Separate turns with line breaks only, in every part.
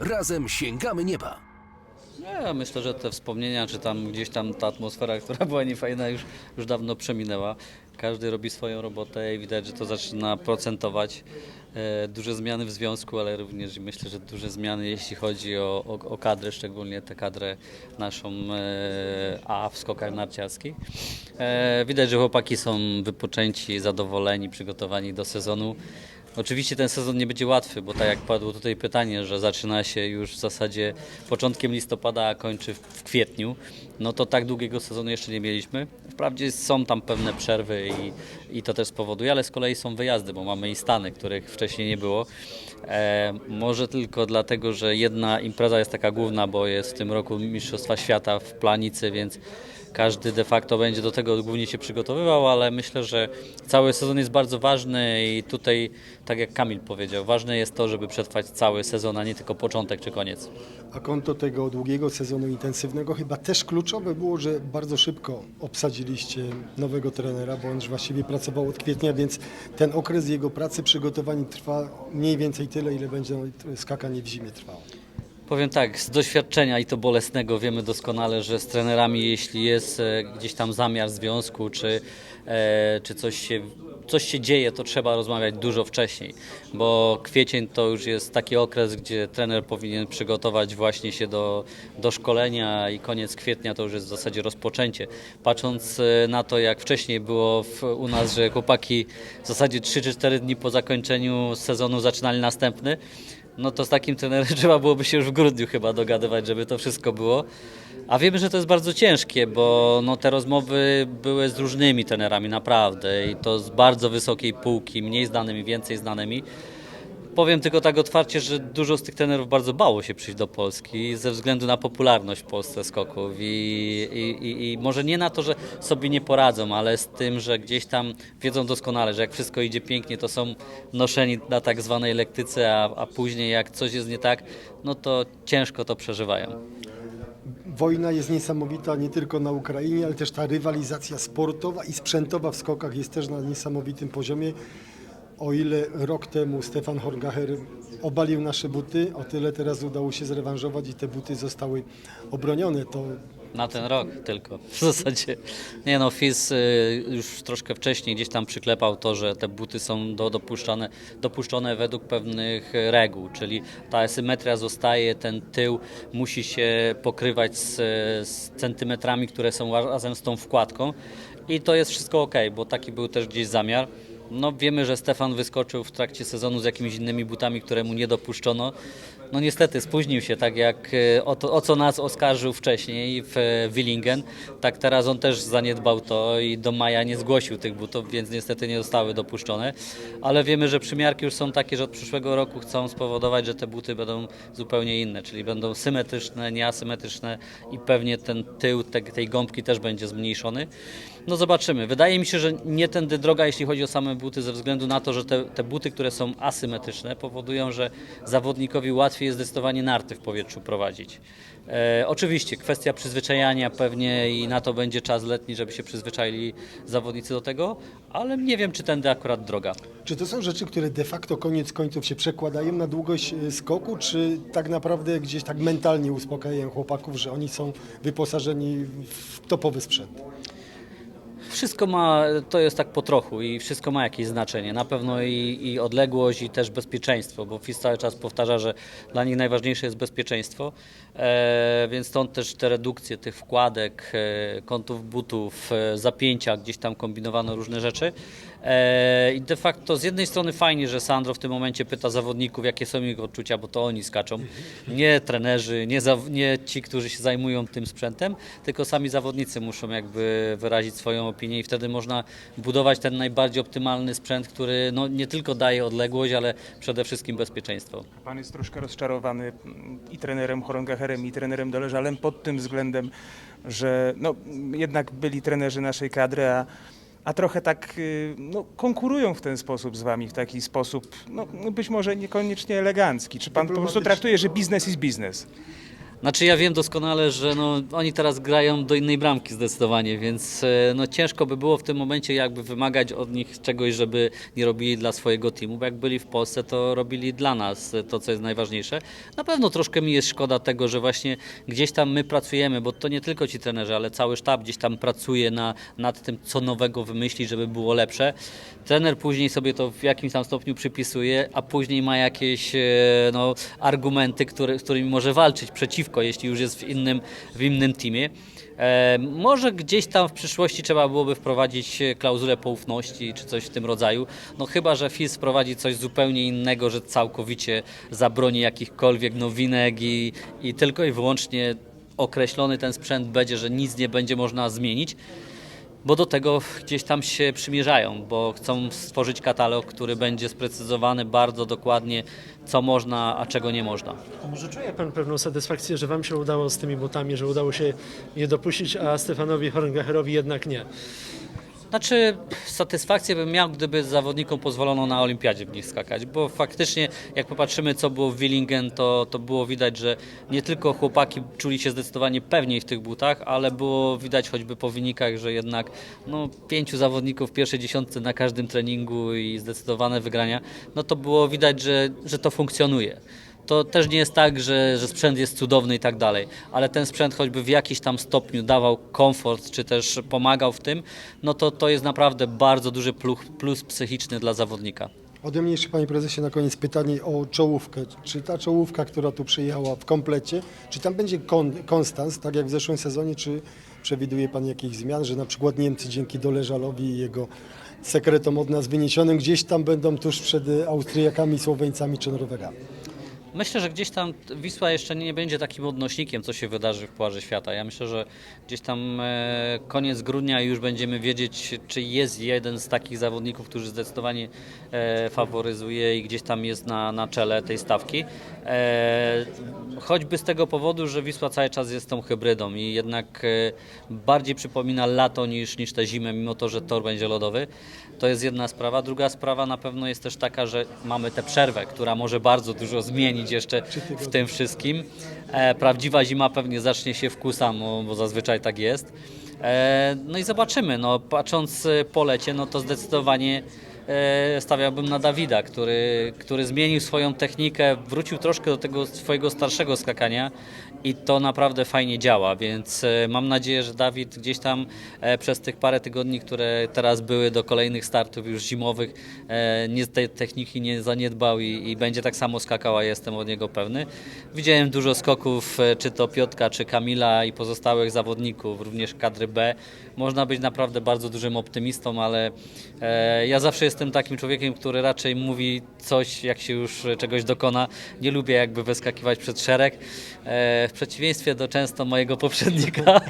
Razem sięgamy nieba!
Myślę, że te wspomnienia, czy tam gdzieś tam ta atmosfera, która była niefajna, już, już dawno przeminęła. Każdy robi swoją robotę i widać, że to zaczyna procentować. E, duże zmiany w związku, ale również myślę, że duże zmiany, jeśli chodzi o, o, o kadrę, szczególnie tę kadrę naszą e, A w skokach narciarskich. E, widać, że chłopaki są wypoczęci, zadowoleni, przygotowani do sezonu. Oczywiście ten sezon nie będzie łatwy, bo tak jak padło tutaj pytanie, że zaczyna się już w zasadzie początkiem listopada, a kończy w- kwietniu, no to tak długiego sezonu jeszcze nie mieliśmy. Wprawdzie są tam pewne przerwy i, i to też spowoduje, ale z kolei są wyjazdy, bo mamy i Stany, których wcześniej nie było. E, może tylko dlatego, że jedna impreza jest taka główna, bo jest w tym roku Mistrzostwa Świata w Planicy, więc każdy de facto będzie do tego głównie się przygotowywał, ale myślę, że cały sezon jest bardzo ważny i tutaj, tak jak Kamil powiedział, ważne jest to, żeby przetrwać cały sezon, a nie tylko początek czy koniec.
A konto tego długiego sezonu intensywnego chyba też kluczowe było, że bardzo szybko obsadziliście nowego trenera, bo on już właściwie pracował od kwietnia, więc ten okres jego pracy, przygotowań trwa mniej więcej tyle, ile będzie skakanie w zimie trwało.
Powiem tak, z doświadczenia i to bolesnego wiemy doskonale, że z trenerami, jeśli jest e, gdzieś tam zamiar związku, czy, e, czy coś, się, coś się dzieje, to trzeba rozmawiać dużo wcześniej, bo kwiecień to już jest taki okres, gdzie trener powinien przygotować właśnie się do, do szkolenia i koniec kwietnia to już jest w zasadzie rozpoczęcie. Patrząc e, na to, jak wcześniej było w, u nas, że chłopaki w zasadzie 3 czy 4 dni po zakończeniu sezonu zaczynali następny, no to z takim trenerem trzeba byłoby się już w grudniu chyba dogadywać, żeby to wszystko było. A wiemy, że to jest bardzo ciężkie, bo no, te rozmowy były z różnymi trenerami, naprawdę. I to z bardzo wysokiej półki, mniej znanymi, więcej znanymi. Powiem tylko tak otwarcie, że dużo z tych trenerów bardzo bało się przyjść do Polski ze względu na popularność w Polsce skoków i, i, i, może nie na to, że sobie nie poradzą, ale z tym, że gdzieś tam wiedzą doskonale, że jak wszystko idzie pięknie, to są noszeni na tak zwanej lektyce, a, a później jak coś jest nie tak, no to ciężko to przeżywają.
Wojna jest niesamowita nie tylko na Ukrainie, ale też ta rywalizacja sportowa i sprzętowa w skokach jest też na niesamowitym poziomie. O ile rok temu Stefan Horngacher obalił nasze buty, o tyle teraz udało się zrewanżować i te buty zostały obronione. To
Na ten rok tylko w zasadzie. Nie no, FIS y, już troszkę wcześniej gdzieś tam przyklepał to, że te buty są do, dopuszczane, dopuszczone według pewnych reguł, czyli ta asymetria zostaje, ten tył musi się pokrywać z, z centymetrami, które są razem z tą wkładką i to jest wszystko ok, bo taki był też gdzieś zamiar. No wiemy, że Stefan wyskoczył w trakcie sezonu z jakimiś innymi butami, które mu nie dopuszczono. No niestety spóźnił się, tak jak e, o, to, o co nas oskarżył wcześniej w e, Willingen, tak teraz on też zaniedbał to i do maja nie zgłosił tych butów, więc niestety nie zostały dopuszczone. Ale wiemy, że przymiarki już są takie, że od przyszłego roku chcą spowodować, że te buty będą zupełnie inne, czyli będą symetryczne, nieasymetryczne i pewnie ten tył te, tej gąbki też będzie zmniejszony. No zobaczymy. Wydaje mi się, że nie tędy droga, jeśli chodzi o same buty, ze względu na to, że te, te buty, które są asymetryczne, powodują, że zawodnikowi łatwiej jest zdecydowanie narty w powietrzu prowadzić. E, oczywiście kwestia przyzwyczajania pewnie i na to będzie czas letni, żeby się przyzwyczaili zawodnicy do tego, ale nie wiem, czy tędy akurat droga.
czy to są rzeczy, które de facto koniec końców się przekładają na długość e, skoku, czy tak naprawdę gdzieś tak mentalnie uspokajają chłopaków, że oni są wyposażeni w topowy sprzęt?
Wszystko ma, to jest tak po trochu i wszystko ma jakieś znaczenie. Na pewno i, i odległość, i też bezpieczeństwo, bo FIS cały czas powtarza, że dla nich najważniejsze jest bezpieczeństwo, e, więc stąd też te redukcje tych wkładek, e, kątów butów, e, zapięcia, gdzieś tam kombinowano różne rzeczy. E, I de facto z jednej strony fajnie, że Sandro w tym momencie pyta zawodników, jakie są ich odczucia, bo to oni skaczą. Nie trenerzy, nie, nie ci, którzy się zajmują tym sprzętem, tylko sami zawodnicy muszą jakby wyrazić swoją opinię i wtedy można budować ten najbardziej optymalny sprzęt, który no, nie tylko daje odległość, ale przede wszystkim bezpieczeństwo.
Pan jest troszkę rozczarowany i trenerem Horongacherem, i trenerem Doleżalem pod tym względem, że no, jednak byli trenerzy naszej kadry, a, a trochę tak y, no, konkurują w ten sposób z wami, w taki sposób no, być może niekoniecznie elegancki. Czy pan po prostu traktuje, że biznes jest biznes?
Znaczy ja wiem doskonale, że no, oni teraz grają do innej bramki zdecydowanie, więc e, no, ciężko by było w tym momencie jakby wymagać od nich czegoś, żeby nie robili dla swojego teamu, bo jak byli w Polsce, to robili dla nas to, co jest najważniejsze. Na pewno troszkę mi jest szkoda tego, że właśnie gdzieś tam my pracujemy, bo to nie tylko ci trenerzy, ale cały sztab gdzieś tam pracuje na, nad tym, co nowego wymyślić, żeby było lepsze. Trener później sobie to w jakimś tam stopniu przypisuje, a później ma jakieś e, no, argumenty, z którymi może walczyć przeciwko, jeśli już jest w innym, w innym teamie. E, może gdzieś tam w przyszłości trzeba byłoby wprowadzić e, klauzulę poufności czy coś w tym rodzaju. No chyba, że FIS wprowadzi coś zupełnie innego, że całkowicie zabroni jakichkolwiek nowinek i, i tylko i wyłącznie określony ten sprzęt będzie, że nic nie będzie można zmienić bo do tego gdzieś tam się przymierzają, bo chcą stworzyć katalog, który będzie sprecyzowany bardzo dokładnie, co można, a czego nie można.
Może czuje Pan pewną satysfakcję, że Wam się udało z tymi butami, że udało się je dopuścić, a Stefanowi Horngacherowi jednak nie?
Znaczy, satysfakcję bym miał, gdyby zawodnikom pozwolono na olimpiadzie w nich skakać, bo faktycznie jak popatrzymy, co było w Willingen, to, to było widać, że nie tylko chłopaki czuli się zdecydowanie pewniej w tych butach, ale było widać choćby po wynikach, że jednak no, pięciu zawodników w pierwszej dziesiątce na każdym treningu i zdecydowane wygrania, no to było widać, że, że to funkcjonuje. To też nie jest tak, że, że sprzęt jest cudowny i tak dalej, ale ten sprzęt choćby w jakiś tam stopniu dawał komfort, czy też pomagał w tym, no to to jest naprawdę bardzo duży plus, plus psychiczny dla zawodnika.
Ode mnie jeszcze, panie prezesie, na koniec pytanie o czołówkę. Czy ta czołówka, która tu przyjechała w komplecie, czy tam będzie kon, konstans, tak jak w zeszłym sezonie, czy przewiduje pan jakichś zmian, że na przykład Niemcy dzięki Doleżalowi i jego sekretom od nas wyniesionym gdzieś tam będą tuż przed Austriakami, Słoweńcami czy Norwegami?
Myślę, że gdzieś tam Wisła jeszcze nie będzie takim odnośnikiem, co się wydarzy w Pucharze Świata. Ja myślę, że gdzieś tam e, koniec grudnia już będziemy wiedzieć, czy jest jeden z takich zawodników, który zdecydowanie e, faworyzuje i gdzieś tam jest na, na czele tej stawki. E, choćby z tego powodu, że Wisła cały czas jest tą hybrydą i jednak bardziej przypomina lato niż, niż tę zimę, mimo to, że tor będzie lodowy. To jest jedna sprawa. Druga sprawa na pewno jest też taka, że mamy tę przerwę, która może bardzo dużo zmienić jeszcze w tym wszystkim. E, prawdziwa zima pewnie zacznie się wkusa, no, bo zazwyczaj tak jest. E, no i zobaczymy. No, patrząc po lecie, no to zdecydowanie stawiałbym na Dawida, który, który zmienił swoją technikę, wrócił troszkę do tego swojego starszego skakania i to naprawdę fajnie działa, więc e, mam nadzieję, że Dawid gdzieś tam e, przez tych parę tygodni, które teraz były do kolejnych startów już zimowych, e, nie, tej techniki nie zaniedbał i, i będzie tak samo skakał, a jestem od niego pewny. Widziałem dużo skoków, e, czy to Piotka, czy Kamila i pozostałych zawodników, również kadry B. Można być naprawdę bardzo dużym optymistą, ale e, ja zawsze jestem takim człowiekiem, który raczej mówi coś, jak się już czegoś dokona. Nie lubię jakby wyskakiwać przed szereg. E, w przeciwieństwie do często mojego poprzednika,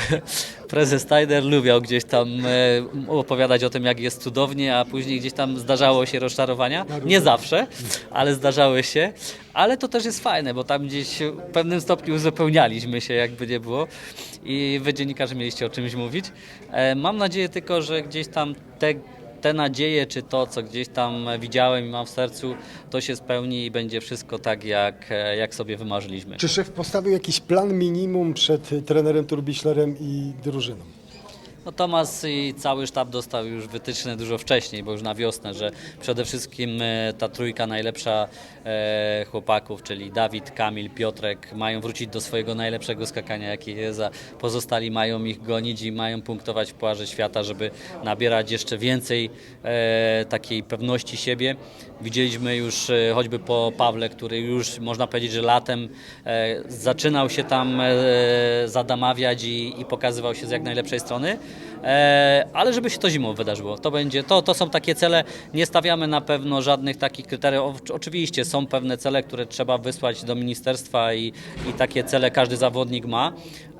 prezes Steiner lubiał gdzieś tam e, opowiadać o tym, jak jest cudownie, a później gdzieś tam zdarzało się rozczarowania. Nie zawsze, ale zdarzały się. Ale to też jest fajne, bo tam gdzieś w pewnym stopniu uzupełnialiśmy się, jakby nie było. I wy dziennikarze mieliście o czymś mówić. E, Mam nadzieję tylko, że gdzieś tam te te nadzieje, czy to, co gdzieś tam widziałem i mam w sercu, to się spełni i będzie wszystko tak, jak, jak sobie wymarzyliśmy.
Czy szef postawił jakiś plan minimum przed trenerem Turbiślerem i drużyną?
No Tomas i cały sztab dostał już wytyczne dużo wcześniej, bo już na wiosnę, że przede wszystkim e, ta trójka najlepsza e, chłopaków, czyli Dawid, Kamil, Piotrek, mają wrócić do swojego najlepszego skakania, jakie jest, a pozostali mają ich gonić i mają punktować w Pucharze Świata, żeby nabierać jeszcze więcej e, takiej pewności siebie. Widzieliśmy już choćby po Pawle, który już można powiedzieć, że latem zaczynał się tam zadamawiać i, i pokazywał się z jak najlepszej strony. E, ale żeby się to zimą wydarzyło. To będzie, to, to są takie cele, nie stawiamy na pewno żadnych takich kryteriów. Oczywiście są pewne cele, które trzeba wysłać do ministerstwa i, i takie cele każdy zawodnik ma,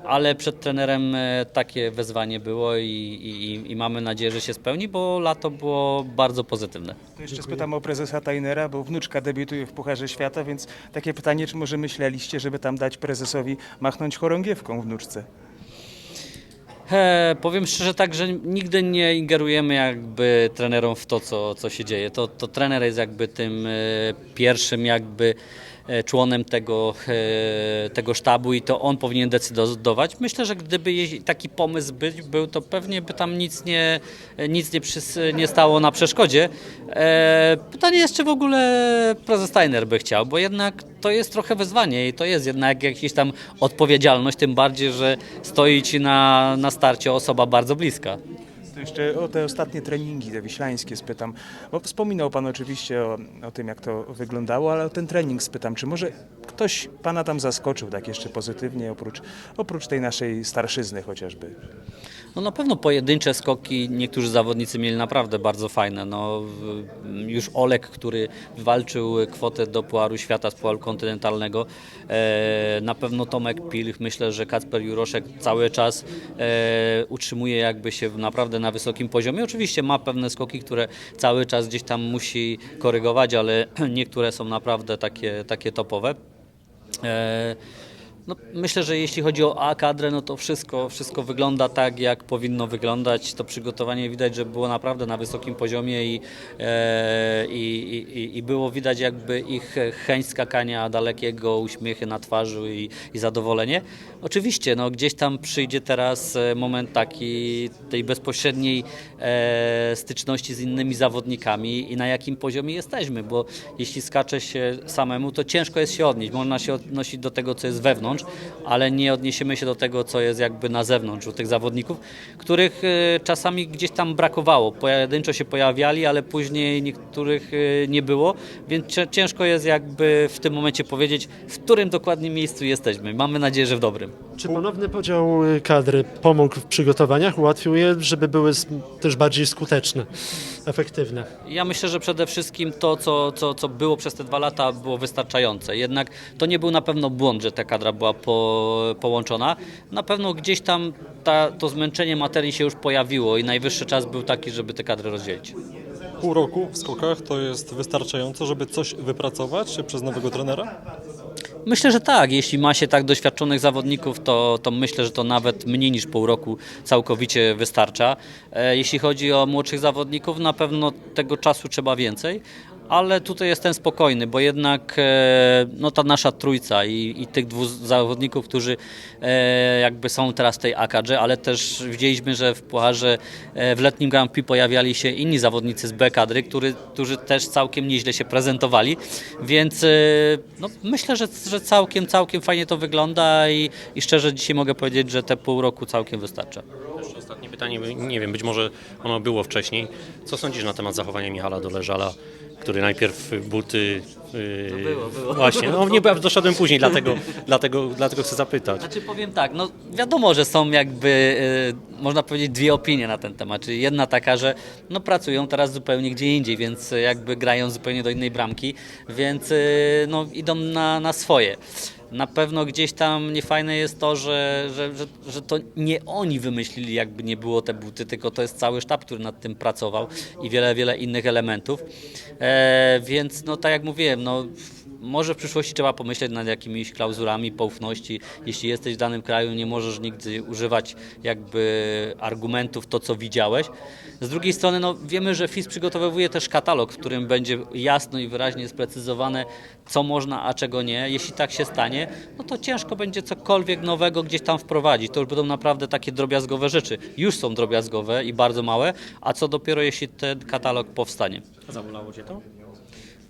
ale przed trenerem e, takie wezwanie było i, i, i mamy nadzieję, że się spełni, bo lato było bardzo pozytywne.
To jeszcze spytam o prezesa Tajnera, bo wnuczka debiutuje w Pucharze Świata, więc takie pytanie, czy może myśleliście, żeby tam dać prezesowi machnąć chorągiewką wnuczce?
Powiem szczerze tak, że nigdy nie ingerujemy jakby trenerom w to, co, co się dzieje. To, to trener jest jakby tym e, pierwszym jakby członem tego, e, tego sztabu i to on powinien decydować. Myślę, że gdyby taki pomysł był, to pewnie by tam nic nie, nic nie, przys, nie stało na przeszkodzie. E, pytanie jest, czy w ogóle prezes Steiner by chciał, bo jednak to jest trochę wyzwanie i to jest jednak jakaś tam odpowiedzialność, tym bardziej, że stoi ci na, na starcie osoba bardzo bliska.
To jeszcze o te ostatnie treningi, te wiślańskie spytam, bo wspominał Pan oczywiście o, o tym, jak to wyglądało, ale o ten trening spytam, czy może ktoś Pana tam zaskoczył tak jeszcze pozytywnie, oprócz, oprócz tej naszej starszyzny chociażby?
No na pewno pojedyncze skoki niektórzy zawodnicy mieli naprawdę bardzo fajne. No, już Olek, który walczył kwotę do Puaru Świata z Puaru Kontynentalnego, e, na pewno Tomek Pilch, myślę, że Kacper Juroszek cały czas e, utrzymuje jakby się naprawdę na wysokim poziomie. Oczywiście ma pewne skoki, które cały czas gdzieś tam musi korygować, ale niektóre są naprawdę takie, takie topowe. No, myślę, że jeśli chodzi o A kadrę, no to wszystko, wszystko wygląda tak, jak powinno wyglądać. To przygotowanie widać, że było naprawdę na wysokim poziomie i, e, i, i było widać jakby ich chęć skakania dalekiego, uśmiechy na twarzy i, i zadowolenie. Oczywiście, no, gdzieś tam przyjdzie teraz e, moment taki tej bezpośredniej e, styczności z innymi zawodnikami i na jakim poziomie jesteśmy, bo jeśli skacze się samemu, to ciężko jest się odnieść. Można się odnosić do tego, co jest wewnątrz, ale nie odniesiemy się do tego, co jest jakby na zewnątrz u tych zawodników, których e, czasami gdzieś tam brakowało. Pojedynczo się pojawiali, ale później niektórych e, nie było, więc cię- ciężko jest jakby w tym momencie powiedzieć, w którym dokładnie miejscu jesteśmy. Mamy nadzieję, że w dobrym.
Czy ponowny podział y, kadry pomógł w przygotowaniach, ułatwił je, żeby były też bardziej skuteczne, efektywne?
Ja myślę, że przede wszystkim to, co, co, co było przez te dwa lata, było wystarczające. Jednak to nie był na pewno błąd, że ta kadra była po, połączona. Na pewno gdzieś tam ta, to zmęczenie materii się już pojawiło i najwyższy czas był taki, żeby te kadry rozdzielić.
Pół roku w skokach to jest wystarczająco, żeby coś wypracować przez nowego trenera?
Myślę, że tak. Jeśli ma się tak doświadczonych zawodników, to, to myślę, że to nawet mniej niż pół roku całkowicie wystarcza. E, Jeśli chodzi o młodszych zawodników, na pewno tego czasu trzeba więcej. Ale tutaj jestem spokojny, bo jednak e, no, ta nasza trójca i, i tych dwóch zawodników, którzy e, jakby są teraz w tej AKG, ale też widzieliśmy, że w Pucharze e, w letnim Grand Prix pojawiali się inni zawodnicy z B kadry, który, którzy też całkiem nieźle się prezentowali, więc no, myślę, że, że całkiem, całkiem fajnie to wygląda i, i szczerze dzisiaj mogę powiedzieć, że te pół roku całkiem wystarcza.
Jeszcze ostatnie pytanie, nie wiem, być może ono było wcześniej. Co sądzisz na temat zachowania Michala Doleżala, który najpierw buty... Yy,
było, było.
Właśnie, no nie, doszedłem później, dlatego, dlatego, dlatego chcę zapytać.
Znaczy powiem tak, no wiadomo, że są jakby, e, można powiedzieć, dwie opinie na ten temat. Czyli jedna taka, że no pracują teraz zupełnie gdzie indziej, więc jakby grają zupełnie do innej bramki, więc e, no idą na, na swoje. Na pewno gdzieś tam niefajne jest to, że, że, że, że to nie oni wymyślili, jakby nie było te buty, tylko to jest cały sztab, który nad tym pracował i wiele, wiele innych elementów. E, więc no tak jak mówiłem, no może w przyszłości trzeba pomyśleć nad jakimiś klauzulami poufności. Jeśli jesteś w danym kraju, nie możesz nigdy używać jakby argumentów to, co widziałeś. Z drugiej strony no, wiemy, że FIS przygotowuje też katalog, w którym będzie jasno i wyraźnie sprecyzowane, co można, a czego nie. Jeśli tak się stanie, no to ciężko będzie cokolwiek nowego gdzieś tam wprowadzić. To już będą naprawdę takie drobiazgowe rzeczy. Już są drobiazgowe i bardzo małe, a co dopiero jeśli ten katalog powstanie.
Zabolało Cię to?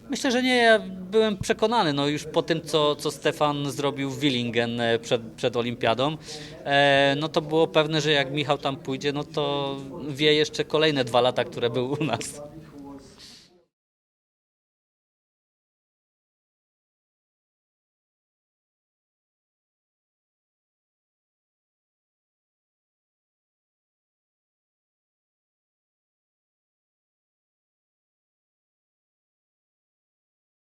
Myślę, że nie. Ja byłem przekonany, no już po tym, co, co Stefan zrobił w Willingen e, przed, przed Olimpiadą, e, no to było pewne, że jak Michał tam pójdzie, no to wie jeszcze kolejne dwa lata, które był u nas.